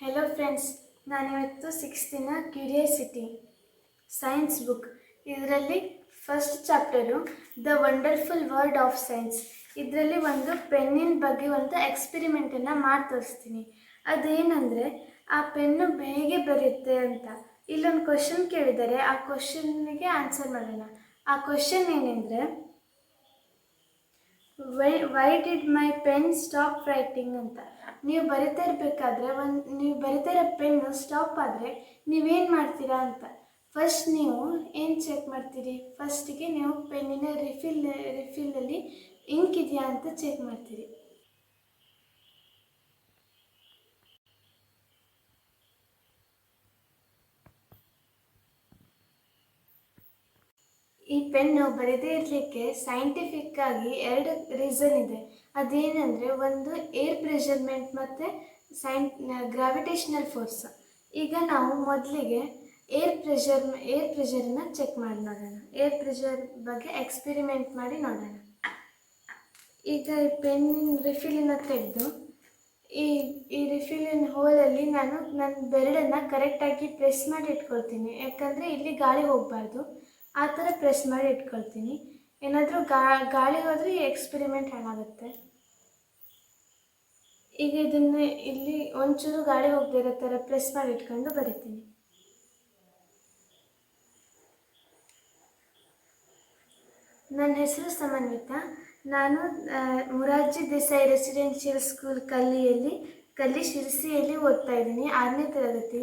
Hello friends ನಾನಿವತ್ತು ಸಿಕ್ಸ್ತಿನ curiosity science book ಇದರಲ್ಲಿ first chapter the wonderful word of science ಇದರಲ್ಲಿ ಒಂದು ಪೆನ್ನಿನ ಬಗ್ಗೆ ಒಂದು ಎಕ್ಸ್ಪೆರಿಮೆಂಟನ್ನು ಮಾಡಿ ತೋರಿಸ್ತೀನಿ. ಅದೇನೆಂದರೆ, ಆ ಪೆನ್ನು ಹೇಗೆ ಬರುತ್ತೆ ಅಂತ. ಇಲ್ಲೊಂದು ಕ್ವಶನ್ ಕೇಳಿದರೆ ಆ ಕ್ವಶನ್ನಿಗೆ ಆನ್ಸರ್ ಮಾಡೋಣ. ಆ ಕ್ವಶನ್ ಏನೆಂದರೆ why why did my pen stop writing ಅಂತ. ನೀವು ಬರಿತಾ ಇರಬೇಕಾದ್ರೆ ಒಂದು, ನೀವು ಬರಿತಾ ಇರೋ ಪೆನ್ನು ಸ್ಟಾಪ್ ಆದರೆ ನೀವೇನು ಮಾಡ್ತೀರಾ ಅಂತ. ಫಸ್ಟ್ ನೀವು ಏನು ಚೆಕ್ ಮಾಡ್ತೀರಿ? ಫಸ್ಟಿಗೆ ನೀವು ಪೆನ್ನಿನ ರಿಫಿಲ್ ರಿಫಿಲಲ್ಲಿ ಇಂಕ್ ಇದೆಯಾ ಅಂತ ಚೆಕ್ ಮಾಡ್ತೀರಿ. ಈ ಪೆನ್ನು ಬರೆದೇ ಇರಲಿಕ್ಕೆ ಸೈಂಟಿಫಿಕ್ ಆಗಿ ಎರಡು ರೀಸನ್ ಇದೆ. ಅದೇನೆಂದರೆ ಒಂದು ಏರ್ ಪ್ರೆಷರ್ಮೆಂಟ್ ಮತ್ತು ಸೈನ್ ಗ್ರಾವಿಟೇಷನಲ್ ಫೋರ್ಸ್ ಈಗ ನಾವು ಮೊದಲಿಗೆ ಏರ್ ಪ್ರೆಷರ್ ಏರ್ ಪ್ರೆಷರನ್ನು ಚೆಕ್ ಮಾಡಿ ನೋಡೋಣ. ಏರ್ ಪ್ರೆಷರ್ ಬಗ್ಗೆ ಎಕ್ಸ್ಪೆರಿಮೆಂಟ್ ಮಾಡಿ ನೋಡೋಣ. ಈಗ ಈ ಪೆನ್ ರಿಫಿಲಿನ ತೆಗೆದು, ಈ ಈ ರಿಫಿಲಿನ ಹೋಲಲ್ಲಿ ನಾನು ನನ್ನ ಬೆರಳನ್ನು ಕರೆಕ್ಟಾಗಿ ಪ್ರೆಸ್ ಮಾಡಿ ಇಟ್ಕೊಳ್ತೀನಿ. ಯಾಕಂದರೆ ಇಲ್ಲಿ ಗಾಳಿ ಹೋಗಬಾರ್ದು. ಆ ಥರ ಪ್ರೆಸ್ ಮಾಡಿ ಇಟ್ಕೊಳ್ತೀನಿ. ಏನಾದರೂ ಗಾಳಿ ಹೋದರೆ ಎಕ್ಸ್ಪೆರಿಮೆಂಟ್ ಹಾಳಾಗುತ್ತೆ ಈಗ ಇದನ್ನು ಇಲ್ಲಿ ಒಂಚೂರು ಗಾಳಿ ಹೋಗದೇ ಥರ ಪ್ರೆಸ್ ಮಾಡಿ ಇಟ್ಕೊಂಡು ಬರಿತೀನಿ. ನನ್ನ ಹೆಸರು ಸಮನ್ವಿತಾ. ನಾನು ಮುರಾರ್ಜಿ ದೇಸಾಯಿ ರೆಸಿಡೆನ್ಷಿಯಲ್ ಸ್ಕೂಲ್ ಕಲ್ಲಿಯಲ್ಲಿ, ಕಲ್ಲಿ ಶಿರಸಿಯಲ್ಲಿ ಓದ್ತಾ ಇದ್ದೀನಿ. ಆರನೇ ತರಗತಿ.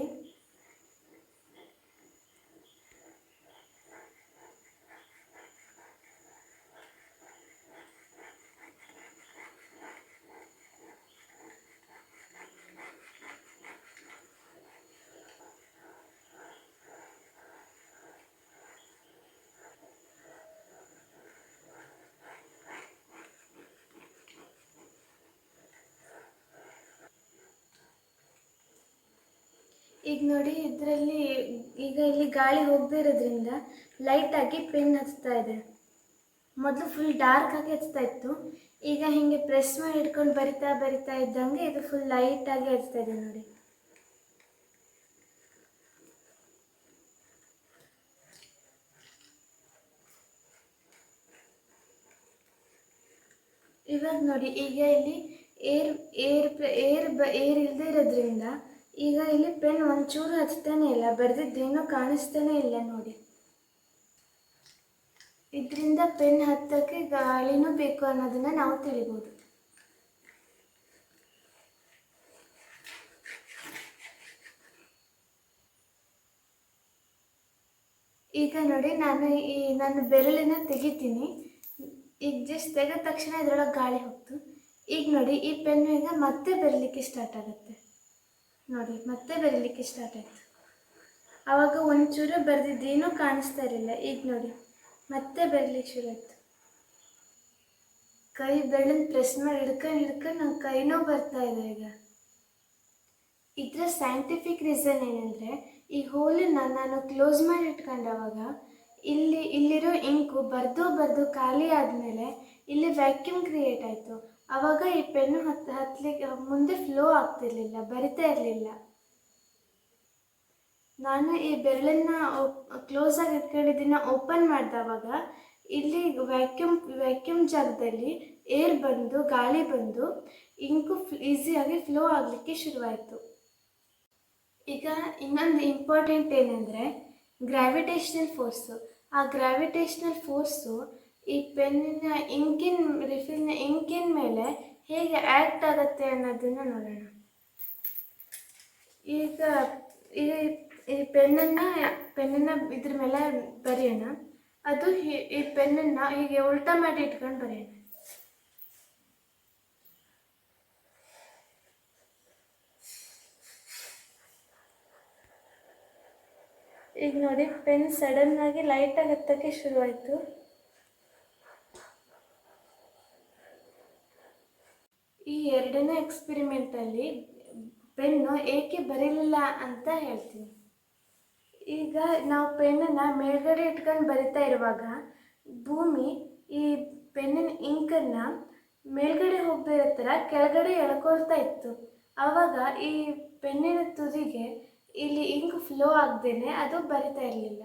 ಈಗ ನೋಡಿ ಇದರಲ್ಲಿ ಈಗ ಇಲ್ಲಿ ಗಾಳಿ ಹೋಗದೇ ಇರೋದ್ರಿಂದ ಲೈಟಾಗಿ ಪೆನ್ ಹಚ್ತಾ ಇದೆ. ಮೊದಲು ಫುಲ್ ಡಾರ್ಕ್ ಆಗಿ ಹಚ್ತಾ ಇತ್ತು. ಈಗ ಹೀಗೆ ಪ್ರೆಸ್ ಮಾಡಿ ಇಟ್ಕೊಂಡು ಬರಿತಾ ಬರಿತಾ ಇದ್ದಂಗೆ ಇದು ಫುಲ್ ಲೈಟಾಗಿ ಹಚ್ತಾ ಇದೆ ನೋಡಿ. ಇವಾಗ ನೋಡಿ, ಈಗ ಇಲ್ಲಿ ಏರ್ ಏರ್ ಏರ್ ಏರ್ ಇಲ್ಲದೆ ಇರೋದ್ರಿಂದ ಈಗ ಇಲ್ಲಿ ಪೆನ್ ಒಂಚೂರು ಹಚ್ತಾನೆ ಇಲ್ಲ ಬರೆದಿದ್ದೇನೂ ಕಾಣಿಸ್ತಾನೆ ಇಲ್ಲ ನೋಡಿ. ಇದರಿಂದ ಪೆನ್ ಹತ್ತಕ್ಕೆ ಗಾಳಿನೂ ಬೇಕು ಅನ್ನೋದನ್ನ ನಾವು ತಿಳಿಬೋದು. ಈಗ ನೋಡಿ ನಾನು ಈ ನನ್ನ ಬೆರಳಿನ ತೆಗಿತೀನಿ. ಈಗ ಜಸ್ಟ್ ತೆಗೆದ ತಕ್ಷಣ ಇದರೊಳಗೆ ಗಾಳಿ ಹೋಗ್ತು. ಈಗ ನೋಡಿ ಈ ಪೆನ್ನು ಈಗ ಮತ್ತೆ ಬರಲಿಕ್ಕೆ ಸ್ಟಾರ್ಟ್ ಆಗುತ್ತೆ. ನೋಡಿ, ಮತ್ತೆ ಬರೀಲಿಕ್ಕೆ ಸ್ಟಾರ್ಟ್ ಆಯಿತು. ಆವಾಗ ಒಂಚೂರು ಬರೆದಿದ್ದೇನೂ ಕಾಣಿಸ್ತಾ ಇರಲಿಲ್ಲ. ಈಗ ನೋಡಿ, ಮತ್ತೆ ಬರೀಲಿಕ್ಕೆ ಶುರು ಆಯಿತು. ಕೈ ಬೆಳ್ಳನ್ನು ಪ್ರೆಸ್ ಮಾಡಿ ಹಿಡ್ಕೊಂಡು ಹಿಡ್ಕೊಂಡು ನನ್ನ ಕೈನೂ ಬರ್ತಾ ಇದೆ ಈಗ. ಇದರ ಸೈಂಟಿಫಿಕ್ ರೀಸನ್ ಏನಂದರೆ, ಈ ಹೋಲನ್ನ ನಾನು ಕ್ಲೋಸ್ ಮಾಡಿ ಇಟ್ಕೊಂಡವಾಗ ಇಲ್ಲಿ, ಇಲ್ಲಿರೋ ಇಂಕು ಬರೆದು ಬರೆದು ಖಾಲಿ ಆದಮೇಲೆ ಇಲ್ಲಿ ವ್ಯಾಕ್ಯೂಮ್ ಕ್ರಿಯೇಟ್ ಆಯಿತು. ಆವಾಗ ಈ ಪೆನ್ನು ಹತ್ ಹತ್ತಲಿಕ್ಕೆ ಮುಂದೆ ಫ್ಲೋ ಆಗ್ತಿರ್ಲಿಲ್ಲ, ಬರಿತಾ ಇರಲಿಲ್ಲ. ನಾನು ಈ ಬೆರಳನ್ನ ಕ್ಲೋಸ್ ಆಗಿ ಇಟ್ಕೊಂಡಿದ್ದನ್ನು ಓಪನ್ ಮಾಡಿದವಾಗ, ಇಲ್ಲಿ ವ್ಯಾಕ್ಯೂಮ್ ವ್ಯಾಕ್ಯೂಮ್ ಜಾಗದಲ್ಲಿ ಏರ್ ಬಂದು, ಗಾಳಿ ಬಂದು ಇಂಕು ಈಸಿಯಾಗಿ ಫ್ಲೋ ಆಗಲಿಕ್ಕೆ ಶುರುವಾಯಿತು. ಈಗ ಇನ್ನೊಂದು ಇಂಪಾರ್ಟೆಂಟ್ ಏನಂದರೆ ಗ್ರಾವಿಟೇಷನಲ್ ಫೋರ್ಸು ಆ ಗ್ರಾವಿಟೇಷನಲ್ ಫೋರ್ಸು ಈ ಪೆನ್ನಿನ, ಇಂಕಿನ, ರಿಫಿಲ್ನ ಇಂಕಿನ ಮೇಲೆ ಹೇಗೆ ಆ್ಯಕ್ಟ್ ಆಗುತ್ತೆ ಅನ್ನೋದನ್ನು ನೋಡೋಣ. ಈಗ ಈ ಈ ಪೆನ್ನನ್ನು ಪೆನ್ನನ್ನು ಇದ್ರ ಮೇಲೆ ಬರೆಯೋಣ. ಅದು ಈ ಪೆನ್ನನ್ನು ಹೀಗೆ ಉಲ್ಟಾ ಮಾಡಿ ಇಟ್ಕೊಂಡು ಬರೆಯೋಣ. ಈಗ ನೋಡಿ, ಪೆನ್ ಸಡನ್ ಆಗಿ ಲೈಟಾಗಿ ಹತ್ತಕ್ಕೆ ಶುರುವಾಯಿತು. ಈ ಎರಡನೇ ಎಕ್ಸ್ಪೆರಿಮೆಂಟಲ್ಲಿ ಪೆನ್ನು ಏಕೆ ಬರೀಲಿಲ್ಲ ಅಂತ ಹೇಳ್ತೀನಿ. ಈಗ ನಾವು ಪೆನ್ನನ್ನು ಮೇಲ್ಗಡೆ ಇಟ್ಕೊಂಡು ಬರಿತಾ ಇರುವಾಗ ಭೂಮಿ ಈ ಪೆನ್ನಿನ ಇಂಕನ್ನು ಮೇಲ್ಗಡೆ ಹೋಗ್ದಿರೋ ಥರ ಕೆಳಗಡೆ ಎಳ್ಕೊಳ್ತಾ ಇತ್ತು. ಆವಾಗ ಈ ಪೆನ್ನಿನ ತುದಿಗೆ ಇಲ್ಲಿ ಇಂಕ್ ಫ್ಲೋ ಆಗದೇನೆ ಅದು ಬರಿತಾ ಇರಲಿಲ್ಲ.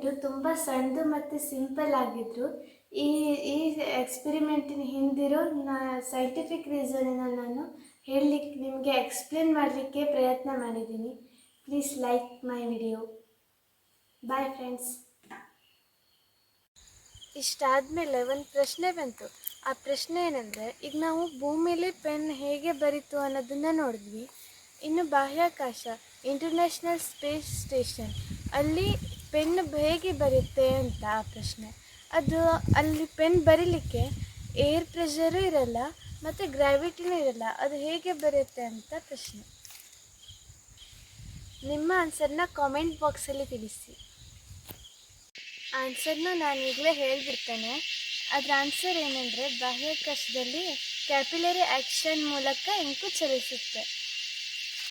ಎಕ್ಸ್ಪೆರಿಮೆಂಟು ತುಂಬ ಸಣ್ಣದು ಮತ್ತು ಸಿಂಪಲ್ ಆಗಿದ್ರು. ಈ ಈ ಎಕ್ಸ್ಪೆರಿಮೆಂಟಿನ ಹಿಂದಿರೋ ನಾ ಸೈಂಟಿಫಿಕ್ ರೀಸನನ್ನು ನಾನು ಹೇಳಲಿಕ್ಕೆ ನಿಮಗೆ ಎಕ್ಸ್ಪ್ಲೇನ್ ಮಾಡಲಿಕ್ಕೆ ಪ್ರಯತ್ನ ಮಾಡಿದ್ದೀನಿ. Please like my video bye friends ಇಷ್ಟಾದಮೇಲೆ ಒಂದು ಪ್ರಶ್ನೆ ಬಂತು. ಆ ಪ್ರಶ್ನೆ ಏನಂದರೆ, ಈಗ ನಾವು ಭೂಮಿಲಿ ಪೆನ್ ಹೇಗೆ ಬರೀತು ಅನ್ನೋದನ್ನು ನೋಡಿದ್ವಿ. ಇನ್ನು ಬಾಹ್ಯಾಕಾಶ ಇಂಟರ್ನ್ಯಾಷನಲ್ ಸ್ಪೇಸ್ ಸ್ಟೇಷನ್ ಅಲ್ಲಿ ಪೆನ್ ಹೇಗೆ ಬರುತ್ತೆ ಅಂತ ಪ್ರಶ್ನೆ. ಅದು ಅಲ್ಲಿ ಪೆನ್ ಬರೀಲಿಕ್ಕೆ ಏರ್ ಪ್ರೆಷರು ಇರಲ್ಲ, ಮತ್ತು ಗ್ರಾವಿಟಿನೂ ಇರಲ್ಲ, ಅದು ಹೇಗೆ ಬರುತ್ತೆ ಅಂತ ಪ್ರಶ್ನೆ. ನಿಮ್ಮ ಆನ್ಸರ್ನ ಕಾಮೆಂಟ್ ಬಾಕ್ಸಲ್ಲಿ ತಿಳಿಸಿ. ಆನ್ಸರ್ನ ನಾನು ಈಗಲೇ ಹೇಳಿಬಿಡ್ತೇನೆ. ಅದರ ಆನ್ಸರ್ ಏನಂದರೆ ಬಾಹ್ಯಾಕಾಶದಲ್ಲಿ ಕ್ಯಾಪಿಲರಿ ಆ್ಯಕ್ಷನ್ ಮೂಲಕ ಇಂಕು ಚಲಿಸುತ್ತೆ.